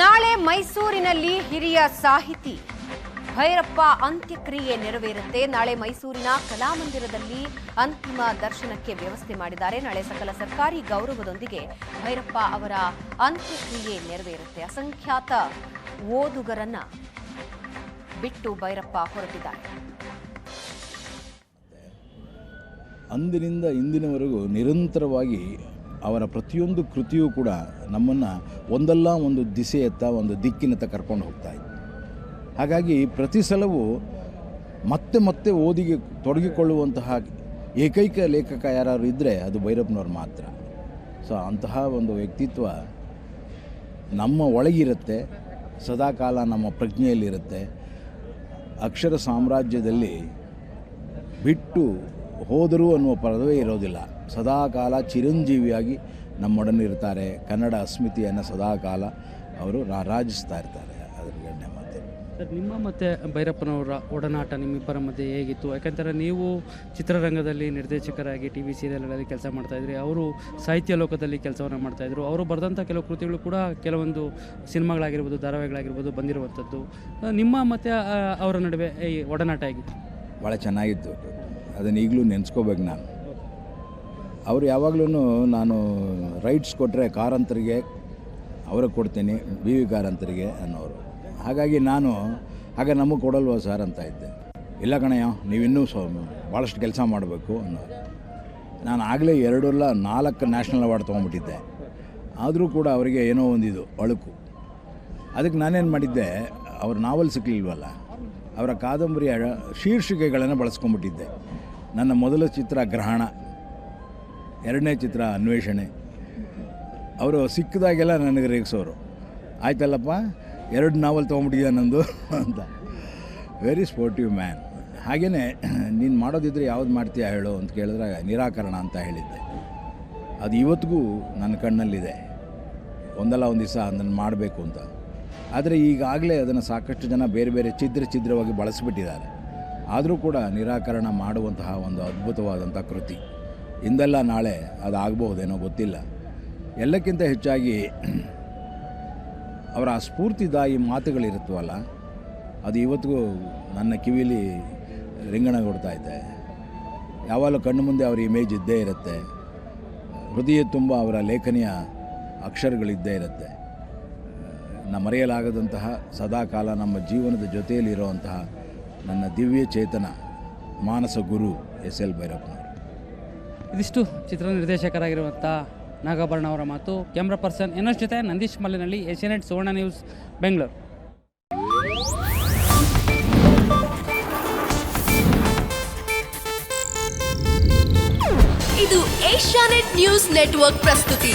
ನಾಳೆ ಮೈಸೂರಿನಲ್ಲಿ ಹಿರಿಯ ಸಾಹಿತಿ ಭೈರಪ್ಪ ಅಂತ್ಯಕ್ರಿಯೆ ನೆರವೇರುತ್ತೆ. ನಾಳೆ ಮೈಸೂರಿನ ಕಲಾಮಂದಿರದಲ್ಲಿ ಅಂತಿಮ ದರ್ಶನಕ್ಕೆ ವ್ಯವಸ್ಥೆ ಮಾಡಿದ್ದಾರೆ. ನಾಳೆ ಸಕಲ ಸರ್ಕಾರಿ ಗೌರವದೊಂದಿಗೆ ಭೈರಪ್ಪ ಅವರ ಅಂತ್ಯಕ್ರಿಯೆ ನೆರವೇರುತ್ತೆ. ಅಸಂಖ್ಯಾತ ಓದುಗರನ್ನ ಬಿಟ್ಟು ಭೈರಪ್ಪ ಹೊರಟಿದ್ದಾರೆ. ಅಂದಿನಿಂದ ಇಂದಿನವರೆಗೂ ನಿರಂತರವಾಗಿ ಅವರ ಪ್ರತಿಯೊಂದು ಕೃತಿಯೂ ಕೂಡ ನಮ್ಮನ್ನು ಒಂದಲ್ಲ ಒಂದು ದಿಸೆಯತ್ತ, ಒಂದು ದಿಕ್ಕಿನತ್ತ ಕರ್ಕೊಂಡು ಹೋಗ್ತಾ ಇತ್ತು. ಹಾಗಾಗಿ ಪ್ರತಿ ಸಲವೂ ಮತ್ತೆ ಮತ್ತೆ ಓದಿಗೆ ತೊಡಗಿಕೊಳ್ಳುವಂತಹ ಏಕೈಕ ಲೇಖಕ ಯಾರು ಇದ್ದರೆ ಅದು ಭೈರಪ್ಪನವ್ರು ಮಾತ್ರ. ಸೊ, ಅಂತಹ ಒಂದು ವ್ಯಕ್ತಿತ್ವ ನಮ್ಮ ಒಳಗಿರುತ್ತೆ, ಸದಾಕಾಲ ನಮ್ಮ ಪ್ರಜ್ಞೆಯಲ್ಲಿರುತ್ತೆ. ಅಕ್ಷರ ಸಾಮ್ರಾಜ್ಯದಲ್ಲಿ ಬಿಟ್ಟು ಹೋದರು ಅನ್ನುವ ಪದವೇ ಇರೋದಿಲ್ಲ. ಸದಾಕಾಲ ಚಿರಂಜೀವಿಯಾಗಿ ನಮ್ಮೊಡನಿರ್ತಾರೆ ಕನ್ನಡ ಅಸ್ಮಿತೆಯನ್ನು ಸದಾಕಾಲ ಅವರು ರಾರಾಜಿಸ್ತಾ ಇರ್ತಾರೆ. ಅದ್ರ ಗಣ್ಯ ಮಾತೆ. ಸರ್ ನಿಮ್ಮ ಮತ್ತು ಭೈರಪ್ಪನವರ ಒಡನಾಟ ನಿಮ್ಮಿಬ್ಬರ ಮಧ್ಯೆ ಹೇಗಿತ್ತು? ಯಾಕಂದರೆ ನೀವು ಚಿತ್ರರಂಗದಲ್ಲಿ ನಿರ್ದೇಶಕರಾಗಿ ಟಿ ವಿ ಸೀರಿಯಲ್ಗಳಲ್ಲಿ ಕೆಲಸ ಮಾಡ್ತಾಯಿದ್ರಿ ಅವರು ಸಾಹಿತ್ಯ ಲೋಕದಲ್ಲಿ ಕೆಲಸವನ್ನು ಮಾಡ್ತಾಯಿದ್ರು ಅವರು ಬರೆದಂಥ ಕೆಲವು ಕೃತಿಗಳು ಕೂಡ ಕೆಲವೊಂದು ಸಿನಿಮಾಗಳಾಗಿರ್ಬೋದು ಧಾರಾವಾಹಿಗಳಾಗಿರ್ಬೋದು ಬಂದಿರುವಂಥದ್ದು. ನಿಮ್ಮ ಮತ್ತು ಅವರ ನಡುವೆ ಈ ಒಡನಾಟ ಆಗಿತ್ತು ಭಾಳ ಚೆನ್ನಾಗಿತ್ತು. ಅದನ್ನು ಈಗಲೂ ನೆನೆಸ್ಕೋಬೇಕು ನಾನು. ಅವರು ಯಾವಾಗಲೂ ನಾನು ರೈಟ್ಸ್ ಕೊಟ್ಟರೆ ಕಾರಂತರಿಗೆ ಅವ್ರಿಗೆ ಕೊಡ್ತೀನಿ ಬಿ ವಿ ಕಾರಂತರಿಗೆ ಅನ್ನೋರು. ಹಾಗಾಗಿ ನಾನು ಆಗ ನಮಗೆ ಕೊಡಲ್ವ ಸರ್ ಅಂತ ಇದ್ದೆ. ಇಲ್ಲ ಕಣಯ್ಯ, ನೀವಿನ್ನೂ ಸೊ ಭಾಳಷ್ಟು ಕೆಲಸ ಮಾಡಬೇಕು ಅನ್ನೋರು. ನಾನು ಆಗಲೇ ಎರಡಲ್ಲ ನಾಲ್ಕು ನ್ಯಾಷನಲ್ ಅವಾರ್ಡ್ ತೊಗೊಂಡ್ಬಿಟ್ಟಿದ್ದೆ. ಆದರೂ ಕೂಡ ಅವರಿಗೆ ಏನೋ ಒಂದಿದು ಅಳುಕು. ಅದಕ್ಕೆ ನಾನೇನು ಮಾಡಿದ್ದೆ, ಅವ್ರ ನಾವಲ್ ಸಿಕ್ಕಲಿಲ್ವಲ್ಲ ಅವರ ಕಾದಂಬರಿಯ ಶೀರ್ಷಿಕೆಗಳನ್ನು ಬಳಸ್ಕೊಂಡ್ಬಿಟ್ಟಿದ್ದೆ. ನನ್ನ ಮೊದಲ ಚಿತ್ರ ಗ್ರಹಣ, ಎರಡನೇ ಚಿತ್ರ ಅನ್ವೇಷಣೆ. ಅವರು ಸಿಕ್ಕಿದಾಗೆಲ್ಲ ನನಗೆ ರೇಗಿಸೋರು. ಆಯ್ತಲ್ಲಪ್ಪ, ಎರಡು ನಾವಲ್ ತೊಗೊಂಬಿಟ್ಟಿದೆ ನಂದು? ಅಂತ. ವೆರಿ ಸ್ಪೋರ್ಟಿವ್ ಮ್ಯಾನ್ ಹಾಗೆಯೇ ನೀನು ಮಾಡೋದಿದ್ರೆ ಯಾವ್ದು ಮಾಡ್ತೀಯಾ ಹೇಳು? ಅಂತ ಕೇಳಿದ್ರೆ, ನಿರಾಕರಣ ಅಂತ ಹೇಳಿದ್ದೆ. ಅದು ಇವತ್ತಿಗೂ ನನ್ನ ಕಣ್ಣಲ್ಲಿದೆ. ಒಂದಲ್ಲ ಒಂದು ದಿವಸ ಅದನ್ನು ಮಾಡಬೇಕು ಅಂತ. ಆದರೆ ಈಗಾಗಲೇ ಅದನ್ನು ಸಾಕಷ್ಟು ಜನ ಬೇರೆ ಬೇರೆ ಛಿದ್ರ ಛಿದ್ರವಾಗಿ ಬಳಸಿಬಿಟ್ಟಿದ್ದಾರೆ. ಆದರೂ ಕೂಡ ನಿರಾಕರಣ ಮಾಡುವಂತಹ ಒಂದು ಅದ್ಭುತವಾದಂಥ ಕೃತಿ. ಇಂದೆಲ್ಲ ನಾಳೆ ಅದು ಆಗಬಹುದೇನೋ ಗೊತ್ತಿಲ್ಲ. ಎಲ್ಲಕ್ಕಿಂತ ಹೆಚ್ಚಾಗಿ ಅವರ ಸ್ಫೂರ್ತಿದಾಯಿ ಮಾತುಗಳಿರುತ್ತವಲ್ಲ, ಅದು ಇವತ್ತಿಗೂ ನನ್ನ ಕಿವಿಲಿ ಇದೆ. ಯಾವಾಗಲೂ ಕಣ್ಣು ಮುಂದೆ ಅವರ ಇಮೇಜ್ ಇದ್ದೇ ಇರುತ್ತೆ. ಹೃದಯ ತುಂಬ ಅವರ ಲೇಖನಿಯ ಅಕ್ಷರಗಳಿದ್ದೇ ಇರುತ್ತೆ. ನಮ್ಮ ಮರೆಯಲಾಗದಂತಹ ಸದಾಕಾಲ ನಮ್ಮ ಜೀವನದ ಜೊತೆಯಲ್ಲಿರುವಂತಹ ನನ್ನ ದಿವ್ಯ ಚೇತನ ಮಾನಸ ಗುರು ಎಸ್ ಎಲ್ ಭೈರಪ್ಪನವರು. ಇದಿಷ್ಟು ಚಿತ್ರ ನಿರ್ದೇಶಕರಾಗಿರುವಂಥ ನಾಗಾಭರಣ ಅವರ ಮಾತು. ಕ್ಯಾಮ್ರಾ ಪರ್ಸನ್ ಇನ್ನಷ್ಟು ಜೊತೆ ನಂದೀಶ್ ಮಲ್ಲಿನಲ್ಲಿ ಏಷ್ಯಾನೆಟ್ ಸುವರ್ಣ ನ್ಯೂಸ್ ಬೆಂಗಳೂರು. ಇದು ಏಷ್ಯಾನೆಟ್ ನ್ಯೂಸ್ ನೆಟ್ವರ್ಕ್ ಪ್ರಸ್ತುತಿ.